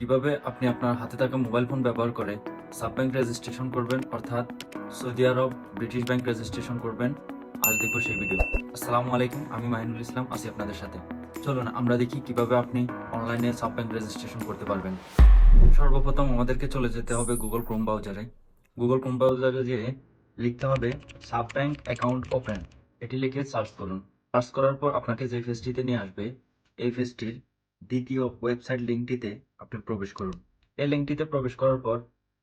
কীভাবে আপনি আপনার হাতে থাকা মোবাইল ফোন ব্যবহার করে সাব ব্যাংক রেজিস্ট্রেশন করবেন, অর্থাৎ সৌদি আরব ব্রিটিশ ব্যাংক রেজিস্ট্রেশন করবেন, আজ দেখব সেই ভিডিও আসসালামু আলাইকুম, আমি মাহিনুল ইসলাম, আছি আপনাদের সাথে। চলুন, আমরা দেখি কীভাবে আপনি অনলাইনে সাব ব্যাংক রেজিস্ট্রেশন করতে পারবেন। সর্বপ্রথম আমাদেরকে চলে যেতে হবে গুগল ক্রোম ব্রাউজারে গুগল ক্রোম ব্রাউজারে গিয়ে লিখতে হবে সাব ব্যাংক অ্যাকাউন্ট ওপেন এটি লিখে সার্চ করুন। সার্চ করার পর আপনাকে যে পেজটিতে নিয়ে আসবে, এই পেজটির দ্বিতীয় ওয়েবসাইট লিঙ্কটিতে আপনি প্রবেশ করুন। এই লিঙ্কটিতে প্রবেশ করার পর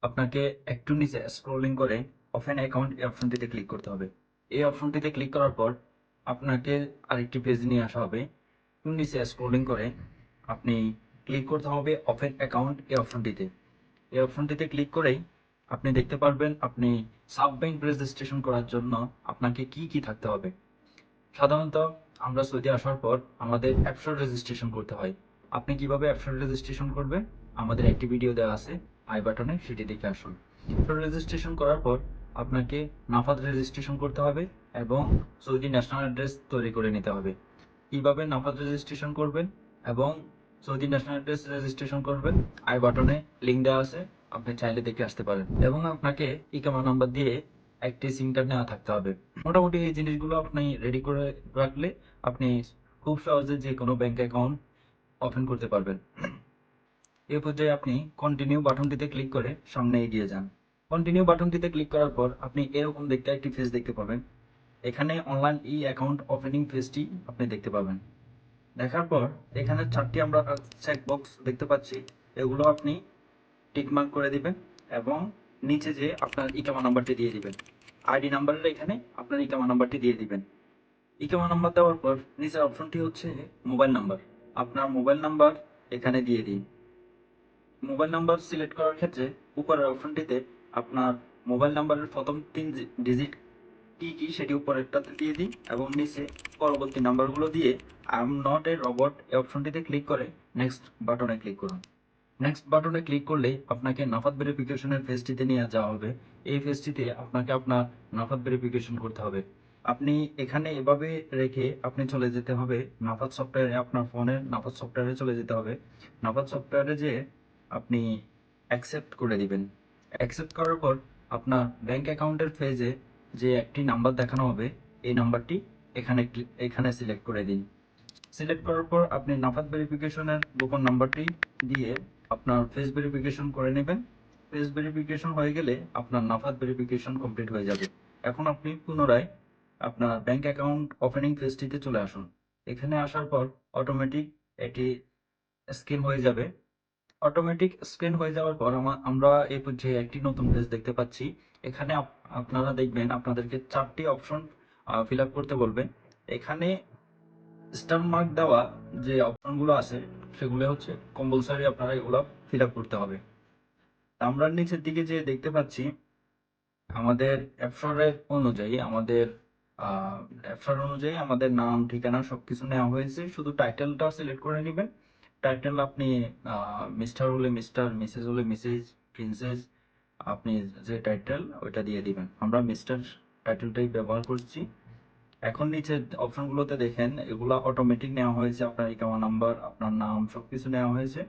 আপনাকে একটু নিচে স্ক্রলিং করে অফেন অ্যাকাউন্ট এই অপশনটিতে ক্লিক করতে হবে। এই অপশনটিতে ক্লিক করার পর আপনাকে আরেকটি পেজ নিয়ে আসা হবে। একটু নিচে স্ক্রলিং করে আপনি ক্লিক করতে হবে অফেন অ্যাকাউন্ট এই অপশনটিতে এই অপশনটিতে ক্লিক করেই আপনি দেখতে পারবেন আপনি সাব ব্যাংক রেজিস্ট্রেশন করার জন্য আপনাকে কি কি থাকতে হবে। সাধারণত আমরা সৌদি আসার পর আমাদের অ্যাপসর রেজিস্ট্রেশন করতে হয়। আপনি কীভাবে অ্যাপসর রেজিস্ট্রেশন করবেন? আমাদের একটি ভিডিও দেওয়া আছে, আই বাটনে, সেটি দেখে আসুন। রেজিস্ট্রেশন করার পর আপনাকে নাফাদ রেজিস্ট্রেশন করতে হবে এবং সৌদি ন্যাশনাল অ্যাড্রেস তৈরি করে নিতে হবে। কীভাবে নাফাদ রেজিস্ট্রেশন করবেন এবং সৌদি ন্যাশনাল অ্যাড্রেস রেজিস্ট্রেশন করবেন, আই বাটনে লিঙ্ক দেওয়া আছে, আপনি চাইলে দেখে আসতে পারেন। এবং আপনাকে ইকামা নাম্বার দিয়ে একটি সিম কার্ড নেওয়া থাকতে হবে। মোটামুটি এই জিনিসগুলো আপনি রেডি করে রাখলে আপনি খুব সহজে যে কোনো ব্যাংক অ্যাকাউন্ট ওপেন করতে পারবেন। এই পর্যায়ে আপনি কন্টিনিউ বাটনটিতে ক্লিক করে সামনে এগিয়ে যান। কন্টিনিউ বাটনটিতে ক্লিক করার পর আপনি এরকম দেখতে একটি ফেস দেখতে পাবেন। এখানে অনলাইন ই অ্যাকাউন্ট ওপেনিং ফেসটি আপনি দেখতে পাবেন। দেখার পর এখানে চারটি আমরা চেক বক্স দেখতে পাচ্ছি। এগুলো আপনি টিকমার্ক করে দিবেন এবং নিচে যে আপনার ইকামা নাম্বারটি দিয়ে দিবেন। আইডি নাম্বারের এখানে আপনার ইকামা নাম্বারটি দিয়ে দিবেন। ইকামা নাম্বার দেওয়ার পর নিচের অপশনটি হচ্ছে মোবাইল নাম্বার আপনার মোবাইল নাম্বার এখানে দিয়ে দিন। মোবাইল নাম্বার সিলেক্ট করার ক্ষেত্রে উপরের অপশনটিতে আপনার মোবাইল নাম্বারের প্রথম তিন ডিজিট কি কি সেটি উপরেরটাতে দিয়ে দিন এবং নিচে পরবর্তী নাম্বারগুলো দিয়ে I am not a robot এই অপশনটিতে ক্লিক করে নেক্সট বাটনে ক্লিক করুন। নেক্সট বাটনে ক্লিক করলে আপনাকে নাফাত ভেরিফিকেশনের ফেজটিতে নিয়ে যাওয়া হবে। এই ফেজটিতে আপনাকে আপনার নাফাত ভেরিফিকেশন করতে হবে। আপনি এখানে এভাবে রেখে আপনি চলে যেতে হবে। নাফাত সফটওয়্যারে আপনার ফোনের নাফাত সফটওয়্যারে চলে যেতে হবে। নাফাত সফটওয়্যারে যে আপনি অ্যাকসেপ্ট করে দিবেন। অ্যাকসেপ্ট করার পর আপনার ব্যাংক অ্যাকাউন্টের পেজে যে একটি নাম্বার দেখানো হবে, এই নাম্বারটি এখানে এখানে সিলেক্ট করে দিন। সিলেক্ট করার পর আপনি নাফাত ভেরিফিকেশনের গোপন নাম্বারটি দিয়ে আপনার ফেস ভেরিফিকেশন করে নেবেন। ফেস ভেরিফিকেশন হয়ে গেলে আপনার নাফাত ভেরিফিকেশন কমপ্লিট হয়ে যাবে। এখন আপনি পুনরায় আপনার ব্যাংক অ্যাকাউন্ট ওপেনিং পেজটিতে চলে আসুন। এখানে আসার পর অটোমেটিক এটি স্ক্যান হয়ে যাবে। অটোমেটিক স্ক্যান হয়ে যাওয়ার পর আমা- আমরা এই যে একটি নতুন পেজ দেখতে পাচ্ছি, এখানে আপ- আপনারা দেখবেন আপনাদেরকে চারটি অপশন ফিল করতে বলবেন এখানে স্টার মার্ক দেওয়া যে অপশনগুলো আছে, সেগুলো হচ্ছে কম্পালসারি আপনারা এগুলো ফিল করতে হবে। আমরা নিচের দিকে যে দেখতে পাচ্ছি, আমাদের অ্যাপসরের অনুযায়ী আমাদের অ্যাপসর অনুযায়ী আমাদের নাম, ঠিকানা সবকিছু নেওয়া হয়েছে। শুধু টাইটেলটা সিলেক্ট করে নেবেন। টাইটেল আপনি মিস্টার হলে মিস্টার মিসেস হলে মিসেস প্রিন্সেস আপনি যে টাইটেল ওইটা দিয়ে দিবেন। আমরা মিস্টার টাইটেলটাই ব্যবহার করছি। এখন নিচে অপশনগুলোতে দেখেন, এগুলো অটোমেটিক নেওয়া হয়েছে। আপনার ইকামা নাম্বার আপনার নাম, সবকিছু নেওয়া হয়েছে।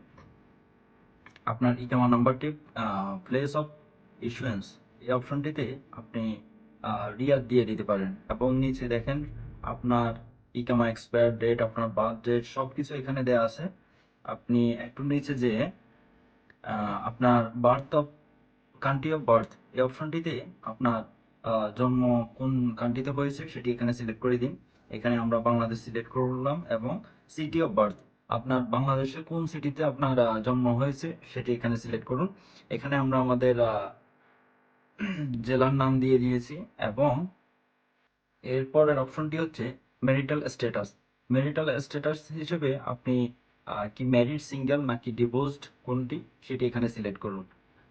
আপনার ইকামা নাম্বারটি প্লেস অফ ইস্যুয়েন্স এই অপশনটিতে আপনি রিয়াদ দিয়ে দিতে পারেন। এবং নিচে দেখেন আপনার ইকামা এক্সপায়ার ডেট আপনার বার্থ ডেট সব কিছু এখানে দেওয়া আছে। আপনি একটু নিচে যে আপনার birth of country of birth এই অপশনটিতে আপনার জন্ম কোন কান্ট্রিতে হয়েছে সেটি এখানে সিলেক্ট করে দিন। এখানে আমরা বাংলাদেশ সিলেক্ট করলাম এবং সিটি অফ বার্থ আপনার বাংলাদেশের কোন সিটিতে আপনার জন্ম হয়েছে সেটি এখানে সিলেক্ট করুন। এখানে আমরা আমাদের জেলার নাম দিয়ে দিয়েছি এবং এরপরের অপশনটি হচ্ছে ম্যারিটাল স্ট্যাটাস ম্যারিটাল স্ট্যাটাস হিসেবে আপনি কি ম্যারিড সিঙ্গেল নাকি ডিভোর্সড কোনটি সেটি এখানে সিলেক্ট করুন।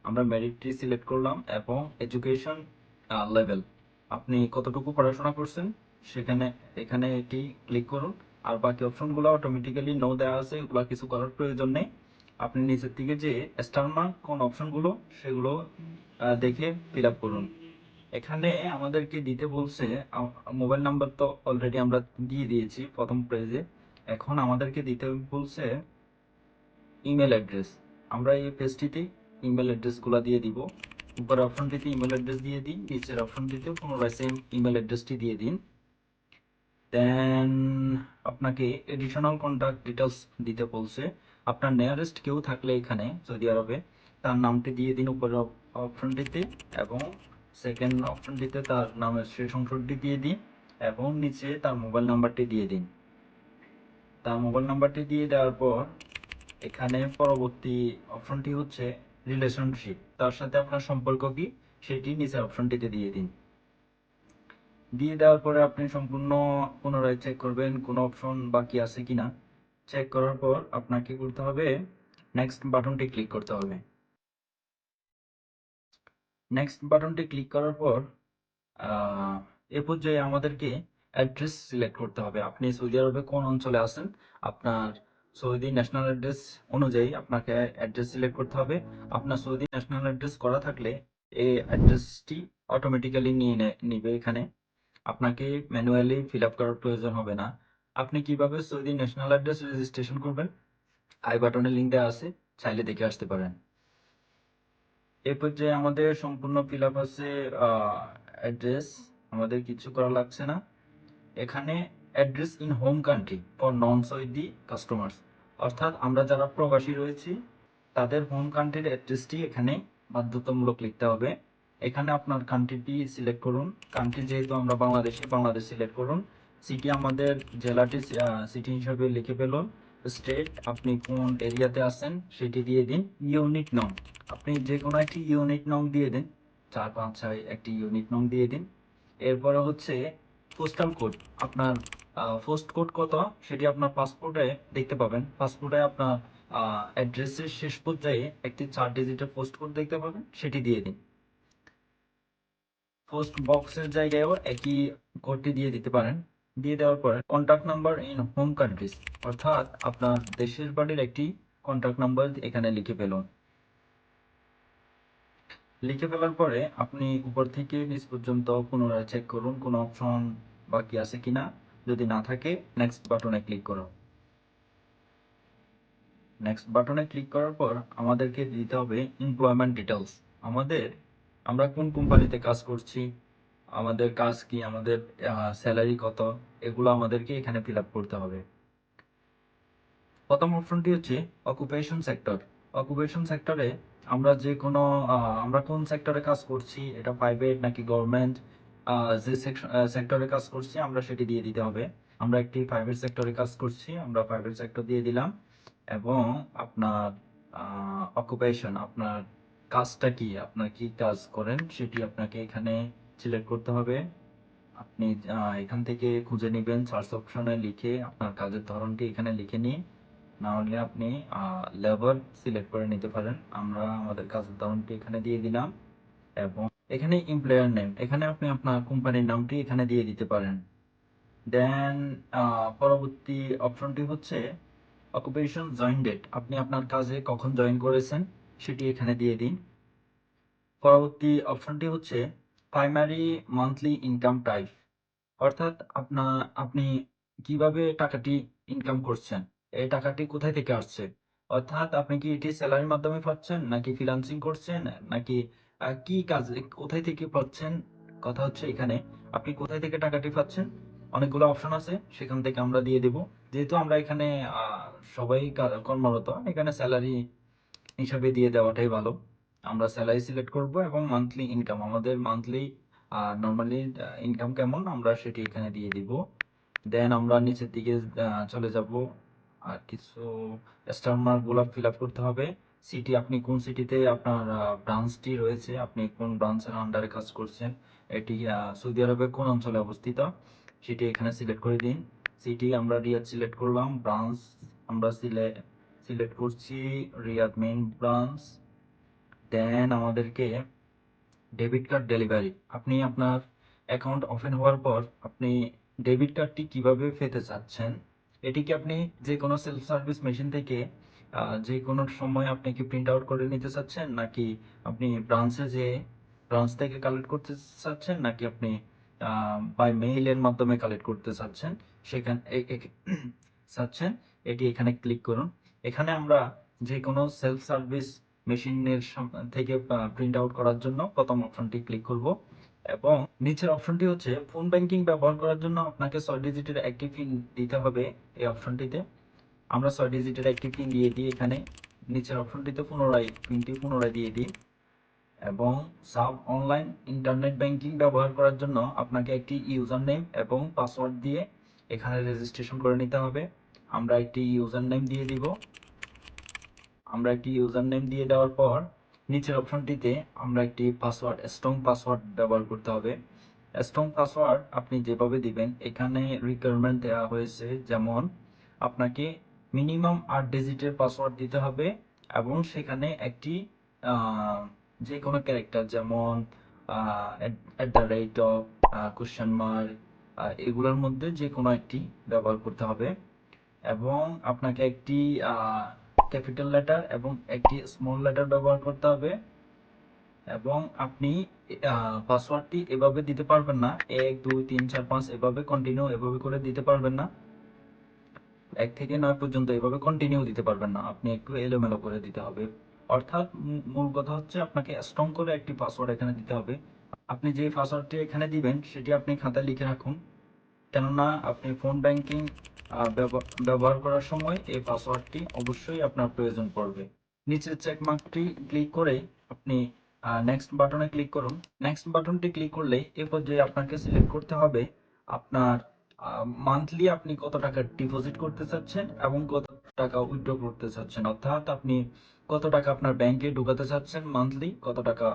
আমরা ম্যারিডটি সিলেক্ট করলাম এবং এডুকেশন লেভেল আপনি কতটুকু পড়াশোনা করছেন সেখানে এখানে এটি ক্লিক করুন। আর বাকি অপশনগুলো অটোমেটিক্যালি নো দেওয়া আছে এগুলো কিছু করার প্রয়োজন নেই। আপনি নিচের দিকে যে স্টার মার্ক কোন অপশনগুলো সেগুলো দেখে ফিল আপ করুন। এখানে আমাদেরকে দিতে বলছে মোবাইল নাম্বার তো অলরেডি আমরা দিয়ে দিয়েছি প্রথম পেজে এখন আমাদেরকে দিতে বলছে ইমেল অ্যাড্রেস আমরা এই পেজটিতে ইমেল অ্যাড্রেসগুলো দিয়ে দিব। উপরের অপশনটিতে ইমেল অ্যাড্রেস দিয়ে দিন নিচের অপশনটিতে পুনরায় সেম ইমেল অ্যাড্রেসটি দিয়ে দিন। দেন আপনাকে এডিশনাল কন্ট্যাক্ট ডিটেলস দিতে বলছে। আপনার নিয়ারেস্ট কেউ থাকলে এখানে সৌদি আরবে, তার নামটি দিয়ে দিন উপরের অপশনটিতে এবং সেকেন্ড অপশনটিতে তার নামের শেষ অংশটি দিয়ে দিন এবং নিচে তার মোবাইল নাম্বারটি দিয়ে দিন। তার মোবাইল নাম্বারটি দিয়ে দেওয়ার পর এখানে পরবর্তী অপশনটি হচ্ছে রিলেশনশিপ তার সাথে আপনার সম্পর্ক কি? সেটি নিচের অপশনটিতে দিয়ে দিন। দিয়ে দেওয়ার পরে আপনি সম্পূর্ণ পুনরায় চেক করবেন কোনো অপশন বাকি আছে কিনা। চেক করার পর আপনাকে করতে হবে নেক্সট বাটনটি ক্লিক করতে হবে। নেক্সট বাটনটি ক্লিক করার পর এ পর্যায়ে আমাদেরকে অ্যাড্রেস সিলেক্ট করতে হবে। আপনি সৌদি আরবে কোন অঞ্চলে আছেন, আপনার সৌদি ন্যাশনাল অ্যাড্রেস অনুযায়ী আপনাকে অ্যাড্রেস সিলেক্ট করতে হবে। আপনার সৌদি ন্যাশনাল অ্যাড্রেস করা থাকলে এই অ্যাড্রেসটি অটোমেটিক্যালি নিয়ে নিবে এখানে। আপনাকে ম্যানুয়ালি ফিল আপ করার প্রয়োজন হবে না। আপনি কীভাবে সৌদি ন্যাশনাল অ্যাড্রেস রেজিস্ট্রেশন করবেন? আই বাটনে লিঙ্ক দেওয়া আছে, চাইলে দেখে আসতে পারেন। এ পর্যায়ে আমাদের সম্পূর্ণ ফিল আপ আছে অ্যাড্রেস আমাদের কিছু করা লাগছে না। এখানে address in home country for non Saudi customers অর্থাৎ আমরা যারা প্রবাসী রয়েছি, তাদের হোম কান্ট্রির অ্যাড্রেসটি এখানে বাধ্যতামূলক লিখতে হবে। এখানে আপনার কান্ট্রিটি সিলেক্ট করুন। কান্ট্রি যেহেতু আমরা বাংলাদেশি, বাংলাদেশ সিলেক্ট করুন। সিটি আমাদের জেলাটি সিটি হিসাবে লিখে ফেলুন। স্টেট আপনি কোন এরিয়াতে আছেন সেটি দিয়ে দিন। ইউনিট নং আপনি যে কোনো একটি ইউনিট নং দিয়ে দিন। চার, পাঁচ, ছয়, একটি ইউনিট নং দিয়ে দিন। এরপরে হচ্ছে পোস্টাল কোড আপনার পোস্ট কোড কত? সেটি আপনার পাসপোর্টে দেখতে পাবেন। পাসপোর্টে আপনার অ্যাড্রেসের শেষ পর্যায়ে একটি চার ডিজিটের পোস্ট কোড দেখতে পাবেন। সেটি দিয়ে দিন। পোস্ট বক্সের জায়গায়ও একই কোডটি দিয়ে দিতে পারেন। দিয়ে দেওয়ার পর contact number in home countries অর্থাৎ আপনার দেশের বাড়ির একটি কন্ট্যাক্ট নাম্বার এখানে লিখে ফেলুন। লিখে ফেলার পরে আপনি উপর থেকে নিচ পর্যন্ত পুনরায় চেক করুন, কোনো অপশন বাকি আছে কিনা। যদি না থাকে নেক্সট বাটনে ক্লিক করুন। নেক্সট বাটনে ক্লিক করার পর আমাদেরকে দিতে হবে এমপ্লয়মেন্ট ডিটেলস আমাদের, আমরা কোন কোম্পানিতে কাজ করছি আমাদের কাজ কি, আমাদের স্যালারি কত, এগুলো আমাদেরকে এখানে ফিল করতে হবে। প্রথম অপশনটি হচ্ছে অকুপেশন সেক্টর অকুপেশন সেক্টরে আমরা যে কোনো আমরা কোন সেক্টরে কাজ করছি, এটা প্রাইভেট নাকি গভর্নমেন্ট যে সেক্টরে কাজ করছি, আমরা সেটি দিয়ে দিতে হবে। আমরা একটি প্রাইভেট সেক্টরে কাজ করছি, আমরা প্রাইভেট সেক্টর দিয়ে দিলাম। এবং আপনার অকুপেশন আপনার কাজটা কি, আপনার কি কাজ করেন, সেটি আপনাকে এখানে সিলেক্ট করতে হবে। আপনি এখান থেকে খুঁজে নেবেন সার্চ অপশনে লিখে আপনার কাজের ধরনটি এখানে লিখে নিন। না হলে আপনি লেবার সিলেক্ট করে নিতে পারেন। আমরা আমাদের কাজের ধরনটি এখানে দিয়ে দিলাম এবং এখানে এমপ্লয়ার নেম এখানে আপনি আপনার কোম্পানির নামটি এখানে দিয়ে দিতে পারেন। দেন পরবর্তী অপশনটি হচ্ছে অকুপেশন জয়েন ডেট আপনি আপনার কাজে কখন জয়েন করেছেন সেটি এখানে দিয়ে দিন। পরবর্তী অপশনটি হচ্ছে প্রাইমারি মান্থলি ইনকাম টাইপ অর্থাৎ আপনার আপনি কীভাবে টাকাটি ইনকাম করছেন, এই টাকাটি কোথায় থেকে আসছে? অর্থাৎ আপনি কি এটি স্যালারির মাধ্যমে পাচ্ছেন, নাকি ফ্রিল্যান্সিং করছেন, নাকি কি কাজ কোথায় থেকে পাচ্ছেন? কথা হচ্ছে এখানে, আপনি কোথায় থেকে টাকাটি পাচ্ছেন? অনেকগুলো অপশন আছে, সেখান থেকে আমরা দিয়ে দেব। যেহেতু আমরা এখানে সবাই কর্মরত, এখানে স্যালারি হিসাবে দিয়ে দেওয়াটাই ভালো। আমরা স্যালারি সিলেক্ট করব এবং মান্থলি ইনকাম আমাদের মান্থলি নর্মালি ইনকাম কেমন? আমরা সেটি এখানে দিয়ে দিব। দেন আমরা নিচের দিকে চলে যাব। আর কিছু স্টার মার্কগুলো ফিল আপ করতে হবে। সিটি আপনি কোন সিটিতে আপনার ব্রাঞ্চটি রয়েছে, আপনি কোন ব্রাঞ্চের আন্ডারে কাজ করছেন, এটি সৌদি আরবের কোন অঞ্চলে অবস্থিত, সেটি এখানে সিলেক্ট করে দিন। সিটি আমরা রিয়াদ সিলেক্ট করলাম ব্রাঞ্চ আমরা সিলেক্ট করছি রিয়াদ মেইন ব্রাঞ্চ দেন আমাদেরকে ডেবিট কার্ড ডেলিভারি আপনি আপনার অ্যাকাউন্ট ওপেন হওয়ার পর আপনি ডেবিট কার্ডটি কীভাবে পেতে চাচ্ছেন এটি কি আপনি যে কোনো সেলফ সার্ভিস মেশিন থেকে যে কোনো সময় আপনি কি প্রিন্ট আউট করে নিতে চাচ্ছেন, নাকি আপনি ব্রাঞ্চে যে ব্রাঞ্চ থেকে কালেক্ট করতে চাচ্ছেন, নাকি আপনি বাই মেইলের মাধ্যমে কালেক্ট করতে চাচ্ছেন, সেখানে চাচ্ছেন, এটি এখানে ক্লিক করুন। এখানে আমরা যে কোনো সেলফ সার্ভিস মেশিনের থেকে প্রিন্ট আউট করার জন্য প্রথম অপশনটি ক্লিক করব। এবং নিচের অপশনটি হচ্ছে ফোন ব্যাংকিং ব্যবহার করার জন্য আপনাকে ছয় ডিজিটের একটি পিন দিতে হবে এই অপশনটিতে আমরা ছয় ডিজিটের একটি পিন দিয়ে দিই এখানে। নিচের অপশনটিতে পুনরায় পিনটি পুনরায় দিয়ে দিই। এবং সাব অনলাইন ইন্টারনেট ব্যাংকিং ব্যবহার করার জন্য আপনাকে একটি ইউজার নেম এবং পাসওয়ার্ড দিয়ে এখানে রেজিস্ট্রেশন করে নিতে হবে। আমরা একটি ইউজার নেম দিয়ে দিব। আমরা একটি ইউজার নেম দিয়ে দেওয়ার পর নিচের অপশনটিতে আমরা একটি পাসওয়ার্ড স্ট্রং পাসওয়ার্ড ব্যবহার করতে হবে। স্ট্রং পাসওয়ার্ড আপনি যেভাবে দিবেন, এখানে রিকোয়ারমেন্ট দেওয়া হয়েছে যেমন আপনাকে মিনিমাম আট ডিজিটের পাসওয়ার্ড দিতে হবে এবং সেখানে একটি যে কোনো ক্যারেক্টার যেমন at the rate of question mark এগুলোর মধ্যে যে কোনো একটি ব্যবহার করতে হবে। এবং আপনাকে একটি ক্যাপিটাল লেটার এবং একটি স্মল লেটার ব্যবহার করতে হবে। এবং আপনি পাসওয়ার্ডটি এভাবে দিতে পারবেন না। এক, দুই, তিন, চার, পাঁচ এভাবে কন্টিনিউ এভাবে করে দিতে পারবেন না। এক থেকে নয় পর্যন্ত এভাবে কন্টিনিউ দিতে পারবেন না। আপনি একটু এলোমেলো করে দিতে হবে। অর্থাৎ মূল কথা হচ্ছে আপনাকে স্ট্রং করে একটি পাসওয়ার্ড এখানে দিতে হবে। আপনি যে পাসওয়ার্ডটি এখানে দিবেন, সেটি আপনি খাতায় লিখে রাখুন। কেননা আপনি ফোন ব্যাংকিং ব্যবহার করার সময় এই পাসওয়ার্ডটি অবশ্যই আপনার প্রয়োজন পড়বে। নিচের চেক মার্কটি ক্লিক করে আপনি নেক্সট বাটনে ক্লিক করুন। নেক্সট বাটনটি ক্লিক করলে এ পর্যায়ে আপনাকে সিলেক্ট করতে হবে আপনার মান্থলি আপনি কত টাকা ডিপোজিট করতে চাচ্ছেন এবং কত টাকা উইথড্র করতে চাচ্ছেন। অর্থাৎ আপনি কত টাকা আপনার ব্যাংকে ঢোকাতে চাচ্ছেন মান্থলি কত টাকা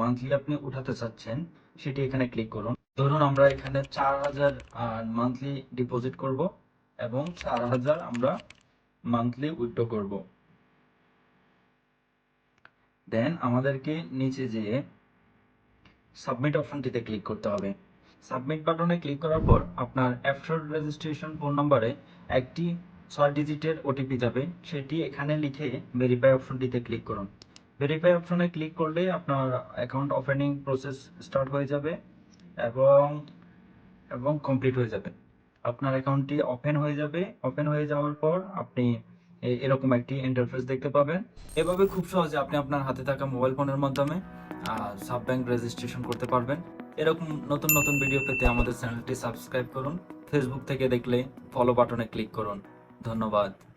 মান্থলি আপনি উঠাতে চাচ্ছেন, সেটি এখানে ক্লিক করুন। ধরুন আমরা এখানে চার হাজার মান্থলি ডিপোজিট করব এবং চার হাজার আমরা মান্থলি উইথড্র করব। দেন আমাদেরকে নিচে যেয়ে সাবমিট অপশনটিতে ক্লিক করতে হবে। সাবমিট বাটনে ক্লিক করার পর আপনার অ্যাপশোর রেজিস্ট্রেশন ফোন নম্বরে একটি ছয় ডিজিটের ওটিপি যাবে। সেটি এখানে লিখে ভেরিফাই অপশনটিতে ক্লিক করুন। ভেরিফাই অপশনে ক্লিক করলে আপনার অ্যাকাউন্ট ওপেনিং প্রসেস স্টার্ট হয়ে যাবে। এবং এবং কমপ্লিট হয়ে যাবে। আপনার অ্যাকাউন্টটি ওপেন হয়ে যাবে। ওপেন হয়ে যাওয়ার পর আপনি এরকম একটি ইন্টারফেস দেখতে পাবেন। এভাবে খুব সহজে আপনি আপনার হাতে থাকা মোবাইল ফোনের মাধ্যমে সাব ব্যাংক রেজিস্ট্রেশন করতে পারবেন। এরকম নতুন নতুন ভিডিও পেতে আমাদের চ্যানেলটি সাবস্ক্রাইব করুন। ফেসবুক থেকে দেখলে ফলো বাটনে ক্লিক করুন। ধন্যবাদ।